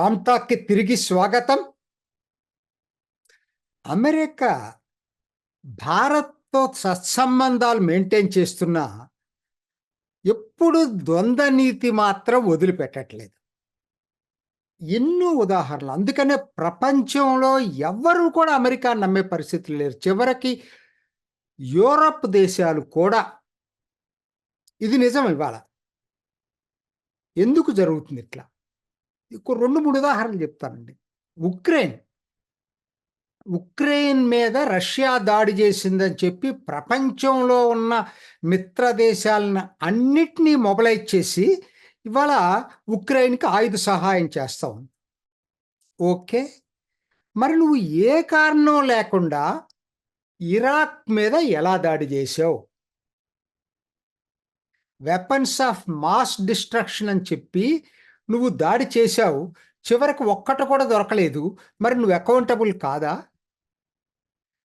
రామ్తాక్కి తిరిగి స్వాగతం. అమెరికా భారత్తో సత్సంబంధాలు మెయింటైన్ చేస్తున్నా ఎప్పుడు ద్వంద్వ నీతి మాత్రం వదిలిపెట్టట్లేదు. ఎన్నో ఉదాహరణలు. అందుకనే ప్రపంచంలో ఎవ్వరూ కూడా అమెరికా నమ్మే పరిస్థితులు లేరు. చివరికి యూరప్ దేశాలు కూడా. ఇది నిజం ఇవాళ. ఎందుకు జరుగుతుంది ఇట్లా? రెండు మూడు ఉదాహరణలు చెప్తానండి. ఉక్రెయిన్. ఉక్రెయిన్ మీద రష్యా దాడి చేసిందని చెప్పి ప్రపంచంలో ఉన్న మిత్ర దేశాలను అన్నిటినీ మొబలైజ్ చేసి ఇవాళ ఉక్రెయిన్కి ఆయుధ సహాయం చేస్తాం ఓకే. మరి నువ్వు ఏ కారణం లేకుండా ఇరాక్ మీద ఎలా దాడి చేసావు? వెపన్స్ ఆఫ్ మాస్ డిస్ట్రక్షన్ అని చెప్పి నువ్వు దాడి చేశావు చివరికి ఒక్కటి కూడా దొరకలేదు మరి నువ్వు అకౌంటబుల్ కాదా?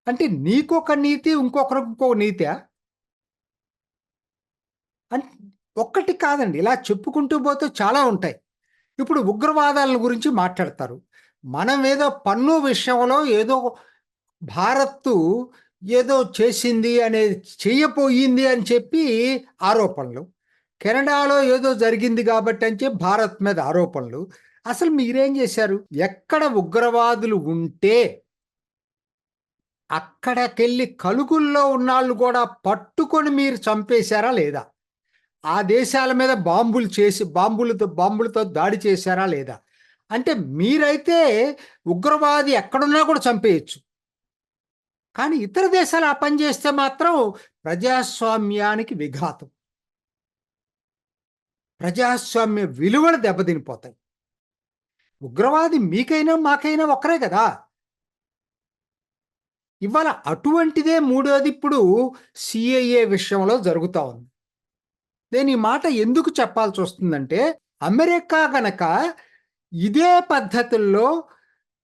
అంటే నీకొక నీతి ఇంకొకరికి ఇంకో నీతే? అంటే ఒక్కటి కాదండి ఇలా చెప్పుకుంటూ పోతే చాలా ఉంటాయి. ఇప్పుడు ఉగ్రవాదాల గురించి మాట్లాడతారు. మనం ఏదో పన్ను విషయంలో ఏదో భారత్ ఏదో చేసింది అనేది చేయపోయింది అని చెప్పి ఆరోపణలు. కెనడాలో ఏదో జరిగింది కాబట్టి అని చెప్పి భారత్ మీద ఆరోపణలు. అసలు మీరేం చేశారు? ఎక్కడ ఉగ్రవాదులు ఉంటే అక్కడికెళ్ళి కలుగుల్లో ఉన్నాళ్ళు కూడా పట్టుకొని మీరు చంపేశారా లేదా? ఆ దేశాల మీద బాంబులు చేసి బాంబులతో బాంబులతో దాడి చేశారా లేదా? అంటే మీరైతే ఉగ్రవాది ఎక్కడున్నా కూడా చంపేయచ్చు. కానీ ఇతర దేశాలు ఆ పని చేస్తే మాత్రం ప్రజాస్వామ్యానికి విఘాతం. ప్రజాస్వామ్య విలువలు దెబ్బతినిపోతాయి. ఉగ్రవాది మీకైనా మాకైనా ఒక్కరే కదా. ఇవాళ అటువంటిదే మూడోది ఇప్పుడు సిఐఏ విషయంలో జరుగుతూ ఉంది. నేను ఈ మాట ఎందుకు చెప్పాల్సి వస్తుందంటే అమెరికా గనక ఇదే పద్ధతుల్లో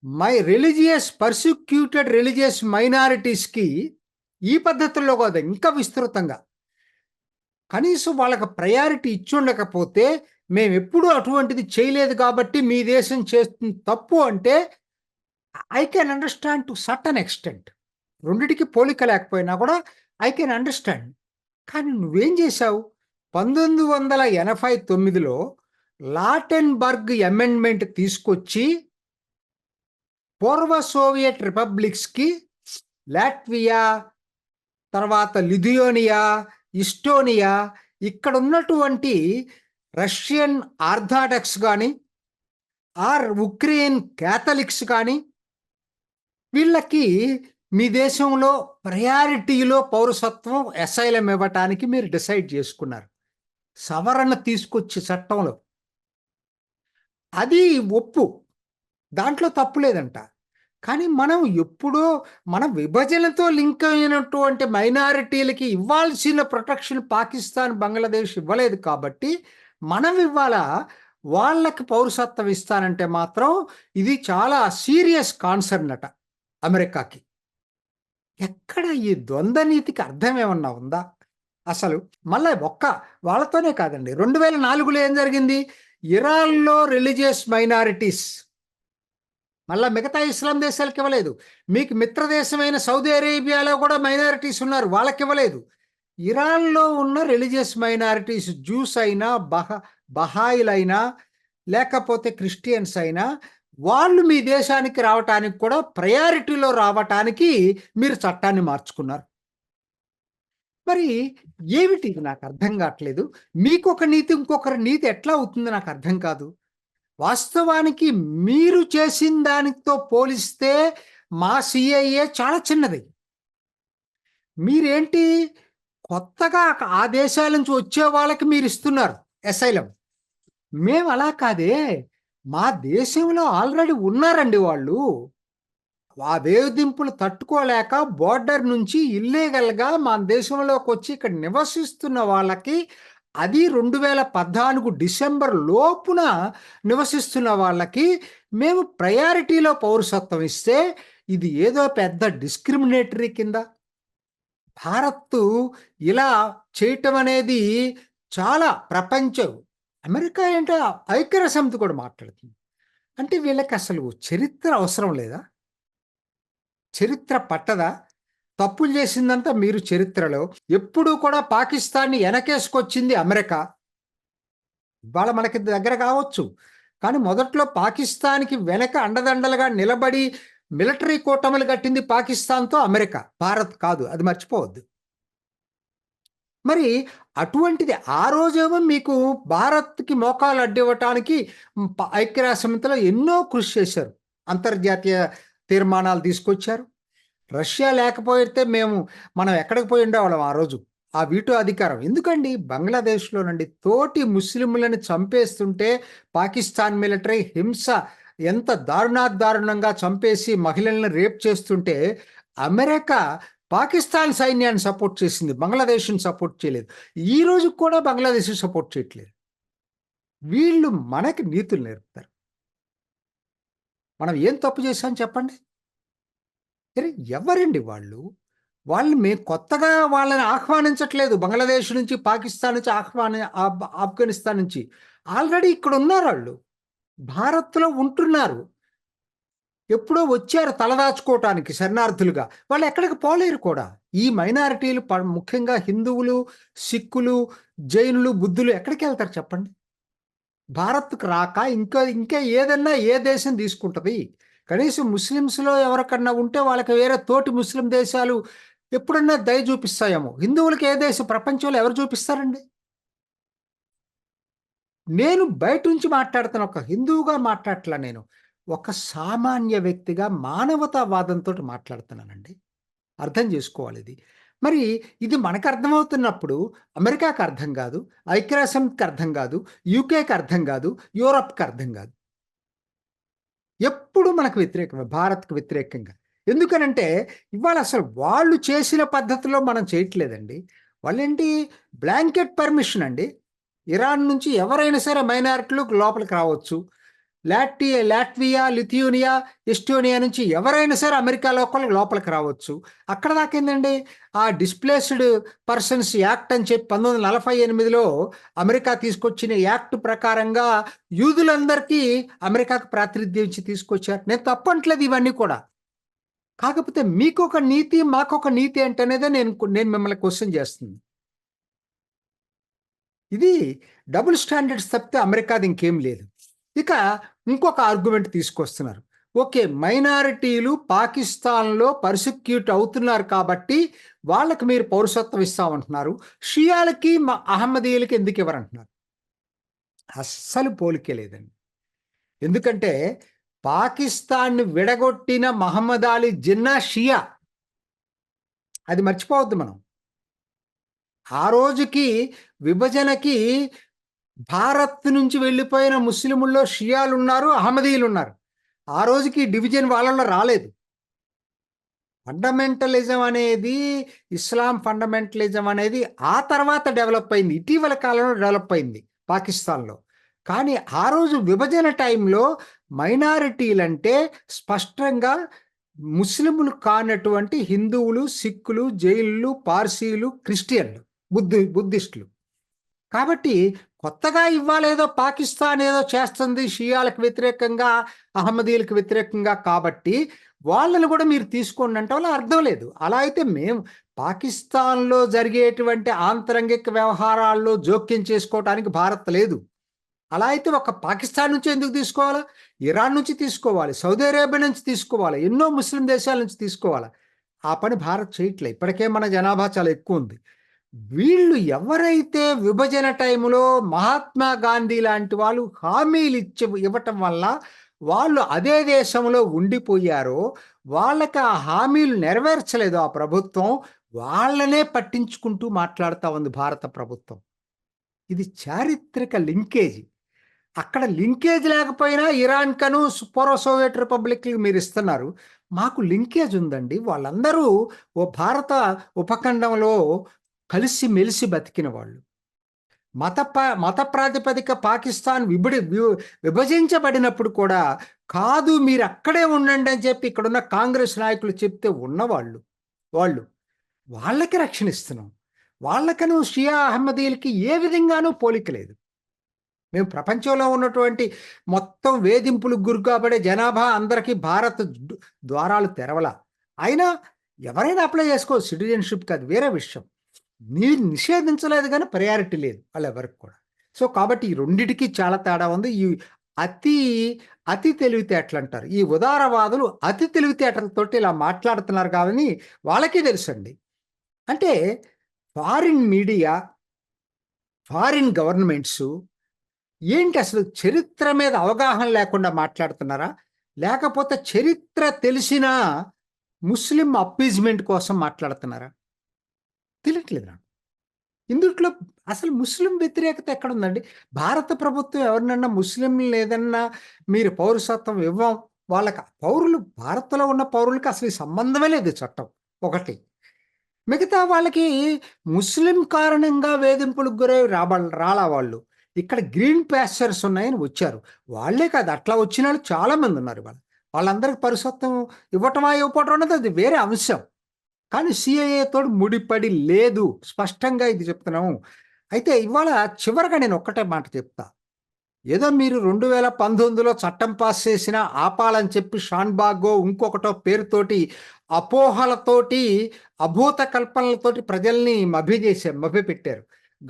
మై రిలీజియస్ పర్సిక్యూటెడ్ రిలీజియస్ మైనారిటీస్కి ఈ పద్ధతుల్లో కాదు ఇంకా విస్తృతంగా. కనీసం వాళ్ళకి ప్రయారిటీ ఇచ్చుండకపోతే మేము ఎప్పుడూ అటువంటిది చేయలేదు కాబట్టి మీ దేశం చేస్తుంది తప్పు అంటే I can understand to certain extent రెండిటికి పోలిక లేకపోయినా కూడా ఐ కెన్ అండర్స్టాండ్ కానీ నువ్వేం చేశావు? పంతొమ్మిది వందల ఎనభై తొమ్మిదిలో లాటెన్బర్గ్ అమెండ్మెంట్ తీసుకొచ్చి పూర్వ సోవియట్ రిపబ్లిక్స్కి లాట్వియా తర్వాత లిథియోనియా ఇస్టోనియా ఇక్కడ ఉన్నటువంటి రష్యన్ ఆర్థాడాక్స్ కానీ ఆర్ ఉక్రెయిన్ క్యాథలిక్స్ కానీ వీళ్ళకి మీ దేశంలో ప్రయారిటీలో పౌరసత్వం ఎస్ఐలం ఇవ్వటానికి మీరు డిసైడ్ చేసుకున్నారు. సవరణ తీసుకొచ్చి చట్టంలో. అది ఒప్పు. దాంట్లో తప్పు లేదంట. కానీ మనం ఎప్పుడో మన విభజనతో లింక్ అయినటువంటి మైనారిటీలకి ఇవ్వాల్సిన ప్రొటెక్షన్ పాకిస్తాన్ బంగ్లాదేశ్ ఇవ్వలేదు కాబట్టి మనం ఇవ్వాల? వాళ్ళకి పౌరసత్వం ఇస్తానంటే మాత్రం ఇది చాలా సీరియస్ కాన్సర్న్ అట అమెరికాకి. ఎక్కడ ఈ ద్వంద్వ నీతికి అర్థం ఏమన్నా ఉందా? అసలు మళ్ళీ ఒక్క వాళ్ళతోనే కాదండి. రెండు వేల నాలుగులో ఏం జరిగింది? ఇరాన్లో రిలీజియస్ మైనారిటీస్ మళ్ళా మిగతా ఇస్లాం దేశాలకు ఇవ్వలేదు. మీకు మిత్రదేశమైన సౌదీ అరేబియాలో కూడా మైనారిటీస్ ఉన్నారు వాళ్ళకి ఇవ్వలేదు ఇరాన్లో ఉన్న రిలీజియస్ మైనారిటీస్ జ్యూస్ అయినా బహ బహాయిలైనా లేకపోతే క్రిస్టియన్స్ అయినా వాళ్ళు మీ దేశానికి రావటానికి కూడా ప్రయారిటీలో రావటానికి మీరు చట్టాన్ని మార్చుకున్నారు. మరి ఏమిటి నాకు అర్థం కావట్లేదు. మీకొక నీతి ఇంకొకరి నీతి ఎట్లా అవుతుంది నాకు అర్థం కాదు. వాస్తవానికి మీరు చేసిన దానితో పోలిస్తే మా సిఐఏ చాలా చిన్నది. మీరేంటి కొత్తగా ఆ దేశాల నుంచి వచ్చే వాళ్ళకి మీరు ఇస్తున్నారు ఎస్ఐలం మేము అలా కాదే. మా దేశంలో ఆల్రెడీ ఉన్నారండి వాళ్ళు. ఆ వేధింపులు తట్టుకోలేక బోర్డర్ నుంచి ఇల్లీగల్గా మా దేశంలోకి వచ్చి ఇక్కడ నివసిస్తున్న వాళ్ళకి అది రెండు వేల పద్నాలుగు డిసెంబర్ లోపున నివసిస్తున్న వాళ్ళకి మేము ప్రయారిటీలో పౌరసత్వం ఇస్తే ఇది ఏదో పెద్ద డిస్క్రిమినేటరీ కింద. భారత్ ఇలా చేయటం అనేది చాలా ప్రపంచం. అమెరికా ఏంటో ఐక్యరసమితి కూడా మాట్లాడుతుంది. అంటే వీళ్ళకి అసలు చరిత్ర అవసరం లేదా? చరిత్ర పట్టదా? తప్పులు చేసిందంతా మీరు చరిత్రలో. ఎప్పుడూ కూడా పాకిస్తాన్ని వెనకేసుకొచ్చింది అమెరికా. ఇవాళ మనకి దగ్గర కావచ్చు. కానీ మొదట్లో పాకిస్తాన్కి వెనక అండదండలుగా నిలబడి మిలిటరీ కూటములు కట్టింది పాకిస్తాన్తో అమెరికా. భారత్ కాదు అది మర్చిపోవద్దు. మరి అటువంటిది ఆ రోజేమో మీకు భారత్కి మోకాలు అడ్డివ్వటానికి ప- ఐక్యరాష్ట్రసమితిలో ఎన్నో కృషి చేశారు. అంతర్జాతీయ తీర్మానాలు తీసుకొచ్చారు. రష్యా లేకపోతే మేము మనం ఎక్కడికి పోయి ఉండేవాళ్ళం ఆ రోజు? ఆ వీటో అధికారం. ఎందుకండి? బంగ్లాదేశ్లో నుండి తోటి ముస్లింలను చంపేస్తుంటే పాకిస్తాన్ మిలిటరీ హింస ఎంత దారుణాదారుణంగా చంపేసి మహిళలను రేప్ చేస్తుంటే అమెరికా పాకిస్తాన్ సైన్యాన్ని సపోర్ట్ చేసింది. బంగ్లాదేశ్ని సపోర్ట్ చేయలేదు. ఈ రోజు కూడా బంగ్లాదేశ్ సపోర్ట్ చేయట్లేదు. వీళ్ళు మనకి నీతులు నేర్పుతారు. మనం ఏం తప్పు చేశాం చెప్పండి? సరే ఎవరండి వాళ్ళు? వాళ్ళు మేము కొత్తగా వాళ్ళని ఆహ్వానించట్లేదు. బంగ్లాదేశ్ నుంచి పాకిస్తాన్ నుంచి ఆహ్వాని ఆఫ్ఘనిస్తాన్ నుంచి. ఆల్రెడీ ఇక్కడ ఉన్నారు వాళ్ళు. భారత్లో ఉంటున్నారు. ఎప్పుడో వచ్చారు తలదాచుకోవటానికి శరణార్థులుగా. వాళ్ళు ఎక్కడికి పోలేరు కూడా. ఈ మైనారిటీలు ముఖ్యంగా హిందువులు సిక్కులు జైనులు బుద్ధులు ఎక్కడికి వెళ్తారు చెప్పండి? భారత్కు రాక ఇంకా ఇంకా ఏదన్నా ఏ దేశం తీసుకుంటుంది? కనీసం ముస్లిమ్స్లో ఎవరికన్నా ఉంటే వాళ్ళకి వేరే తోటి ముస్లిం దేశాలు ఎప్పుడన్నా దయ చూపిస్తాయేమో? హిందువులకి ఏ దేశం? ప్రపంచంలో ఎవరు చూపిస్తారండి? నేను బయట నుంచి మాట్లాడుతాను ఒక హిందువుగా మాట్లాడట్లా నేను. ఒక సామాన్య వ్యక్తిగా మానవతావాదంతో మాట్లాడుతున్నానండి. అర్థం చేసుకోవాలి ఇది. మరి ఇది మనకు అర్థమవుతున్నప్పుడు అమెరికాకు అర్థం కాదు ఐక్యరాజ్యంకి అర్థం కాదు యూకేకి అర్థం కాదు యూరప్కి అర్థం కాదు. ఎప్పుడు మనకు వ్యతిరేకమే భారత్కు వ్యతిరేకంగా. ఎందుకనంటే ఇవాళ అసలు వాళ్ళు చేసిన పద్ధతిలో మనం చేయట్లేదండి. వాళ్ళేంటి బ్లాంకెట్ పర్మిషన్ అండి. ఇరాన్ నుంచి ఎవరైనా సరే మైనారిటీలు లోపలికి రావచ్చు. లాటి లాట్వియా లిథియోనియా ఎస్టోనియా నుంచి ఎవరైనా సరే అమెరికా లోపల లోపలికి రావచ్చు. అక్కడ దాకేందండి ఆ డిస్ప్లేస్డ్ పర్సన్స్ యాక్ట్ అని చెప్పి పంతొమ్మిది వందల నలభై ఎనిమిదిలో అమెరికా తీసుకొచ్చిన యాక్ట్ ప్రకారంగా యూదులందరికీ అమెరికాకు ప్రాతినిధ్యం ఇచ్చి తీసుకొచ్చారు. నేను తప్పట్లేదు ఇవన్నీ కూడా. కాకపోతే మీకు ఒక నీతి మాకు ఒక నీతి ఏంటనేదే నేను నేను మిమ్మల్ని క్వశ్చన్ చేస్తుంది. ఇది డబుల్ స్టాండర్డ్స్ తప్పితే అమెరికాది ఇంకేం లేదు. ఇక ఇంకొక ఆర్గ్యుమెంట్ తీసుకొస్తున్నారు. ఓకే మైనారిటీలు పాకిస్తాన్లో పర్సిక్యూట్ అవుతున్నారు కాబట్టి వాళ్ళకి మీరు పౌరసత్వం ఇస్తామంటున్నారు. షియాలకి మా అహ్మదీయులకి ఎందుకు ఇవ్వరంటున్నారు? అస్సలు పోలికే లేదండి. ఎందుకంటే పాకిస్తాన్ని విడగొట్టిన మహమ్మద్ అలీ జిన్నా షియా. అది మర్చిపోవద్దు మనం. ఆ రోజుకి విభజనకి భారత్ నుంచి వెళ్ళిపోయిన ముస్లిముల్లో షియాలు ఉన్నారు అహ్మదీయులు ఉన్నారు ఆ రోజుకి డివిజన్ వాళ్ళలో రాలేదు. ఫండమెంటలిజం అనేది ఇస్లాం ఫండమెంటలిజం అనేది ఆ తర్వాత డెవలప్ అయింది. ఇటీవల కాలంలో డెవలప్ అయింది పాకిస్తాన్లో. కానీ ఆ రోజు విభజన టైంలో మైనారిటీలు అంటే స్పష్టంగా ముస్లిములు కానటువంటి హిందువులు సిక్కులు జైన్లు పార్సీలు క్రిస్టియన్లు బుద్ధి బుద్ధిస్టులు. కాబట్టి కొత్తగా ఇవ్వాలేదో పాకిస్తాన్ ఏదో చేస్తుంది షియాలకు వ్యతిరేకంగా అహ్మదీలకు వ్యతిరేకంగా కాబట్టి వాళ్ళని కూడా మీరు తీసుకోండి అంటే వాళ్ళ అర్థం లేదు. అలా అయితే మేము పాకిస్తాన్లో జరిగేటువంటి ఆంతరంగిక వ్యవహారాల్లో జోక్యం చేసుకోవడానికి భారత్ లేదు. అలా అయితే ఒక పాకిస్తాన్ నుంచి ఎందుకు తీసుకోవాలా? ఇరాన్ నుంచి తీసుకోవాలి సౌదీ అరేబియా నుంచి తీసుకోవాలి ఎన్నో ముస్లిం దేశాల నుంచి తీసుకోవాలి? ఆ పని భారత్ చేయట్లే. ఇప్పటికే మన జనాభా చాలా ఎక్కువ ఉంది. వీళ్ళు ఎవరైతే విభజన టైంలో మహాత్మా గాంధీ లాంటి వాళ్ళు హామీలు ఇచ్చి ఇవ్వటం వల్ల వాళ్ళు అదే దేశంలో ఉండిపోయారో వాళ్ళకి ఆ హామీలు నెరవేర్చలేదు ఆ ప్రభుత్వం వాళ్ళనే పట్టించుకుంటూ మాట్లాడుతూ ఉంది భారత ప్రభుత్వం. ఇది చారిత్రక లింకేజీ. అక్కడ లింకేజ్ లేకపోయినా ఇరాన్ కను పూర్వ సోవియట్ రిపబ్లిక్ మీరు ఇస్తున్నారు. మాకు లింకేజ్ ఉందండి. వాళ్ళందరూ ఓ భారత ఉపఖండంలో కలిసి మెలిసి బతికిన వాళ్ళు. మత ప- మత ప్రాతిపదిక పాకిస్తాన్ విబడి విభజించబడినప్పుడు కూడా కాదు మీరు అక్కడే ఉండండి అని చెప్పి ఇక్కడున్న కాంగ్రెస్ నాయకులు చెప్తే ఉన్నవాళ్ళు వాళ్ళు. వాళ్ళకి రక్షణ ఇస్తున్నాం. వాళ్ళకను షియా అహ్మదీలకి ఏ విధంగానూ పోలిక లేదు. మేము ప్రపంచంలో ఉన్నటువంటి మొత్తం వేధింపులకు గురి కాబడే జనాభా అందరికీ భారత్ ద్వారాలు తెరవలా. అయినా ఎవరైనా అప్లై చేసుకో సిటిజన్షిప్ కాదు వేరే విషయం. నీరు నిషేధించలేదు కానీ ప్రయారిటీ లేదు వాళ్ళు ఎవరికి కూడా. సో కాబట్టి ఈ రెండిటికి చాలా తేడా ఉంది. ఈ అతి అతి తెలివితేటలు అంటారు. ఈ ఉదారవాదులు అతి తెలివితేటలతోటి ఇలా మాట్లాడుతున్నారు కానీ వాళ్ళకే తెలుసండి. అంటే ఫారిన్ మీడియా ఫారిన్ గవర్నమెంట్స్ ఏంటి అసలు చరిత్ర మీద అవగాహన లేకుండా మాట్లాడుతున్నారా? లేకపోతే చరిత్ర తెలిసిన ముస్లిం అప్పీజ్మెంట్ కోసం మాట్లాడుతున్నారా? తెలియట్లేదు నాకు ఇందుట్లో అసలు ముస్లిం వ్యతిరేకత ఎక్కడ ఉందండి భారత ప్రభుత్వం ఎవరినన్నా ముస్లిం లేదన్నా మీరు పౌరసత్వం ఇవ్వం. వాళ్ళకి పౌరులు భారత్లో ఉన్న పౌరులకి అసలు ఈ సంబంధమే లేదు చట్టం ఒకటి. మిగతా వాళ్ళకి ముస్లిం కారణంగా వేధింపులకు గురై రాబ రాలా వాళ్ళు. ఇక్కడ గ్రీన్ ప్యాస్చర్స్ ఉన్నాయని వచ్చారు. వాళ్ళే కాదు అట్లా వచ్చిన వాళ్ళు చాలామంది ఉన్నారు వాళ్ళు వాళ్ళందరికీ పరుసత్వం ఇవ్వటమా ఇవ్వటం అన్నది అది వేరే అంశం. కానీ సిఐఏ తోడు ముడిపడి లేదు. స్పష్టంగా ఇది చెప్తున్నాము. అయితే ఇవాళ చివరగా నేను ఒక్కటే మాట చెప్తా. ఏదో మీరు రెండు వేల పంతొమ్మిదిలో చట్టం పాస్ చేసిన ఆపాలని చెప్పి షాన్బాగో ఇంకొకటో పేరుతోటి అపోహలతోటి అభూత కల్పనలతోటి ప్రజల్ని మభి చేశారు మభి పెట్టారు.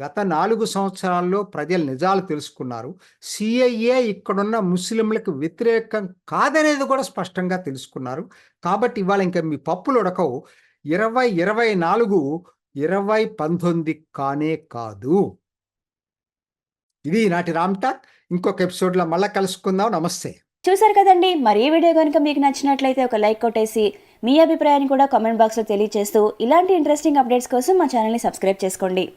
గత నాలుగు సంవత్సరాల్లో ప్రజలు నిజాలు తెలుసుకున్నారు. సిఐఏ ఇక్కడున్న ముస్లింలకు వ్యతిరేకం కాదనేది కూడా స్పష్టంగా తెలుసుకున్నారు. కాబట్టి ఇవాళ ఇంకా మీ పప్పులు ఉడకవు. ఇరవై ఇరవై నాలుగు ఇరవై పంతొమ్మిది కానే కాదు. ఇది నాటి రామ్ టాక్. ఇంకొక ఎపిసోడ్లో మళ్ళీ కలుసుకుందాం. నమస్తే. చూసారు కదండి. మరి ఈ వీడియో కనుక మీకు నచ్చినట్లయితే ఒక లైక్ కొట్టేసి మీ అభిప్రాయాన్ని కూడా కామెంట్ బాక్స్లో తెలియజేస్తూ ఇలాంటి ఇంట్రెస్టింగ్ అప్డేట్స్ కోసం మా ఛానల్ని సబ్స్క్రైబ్ చేసుకోండి.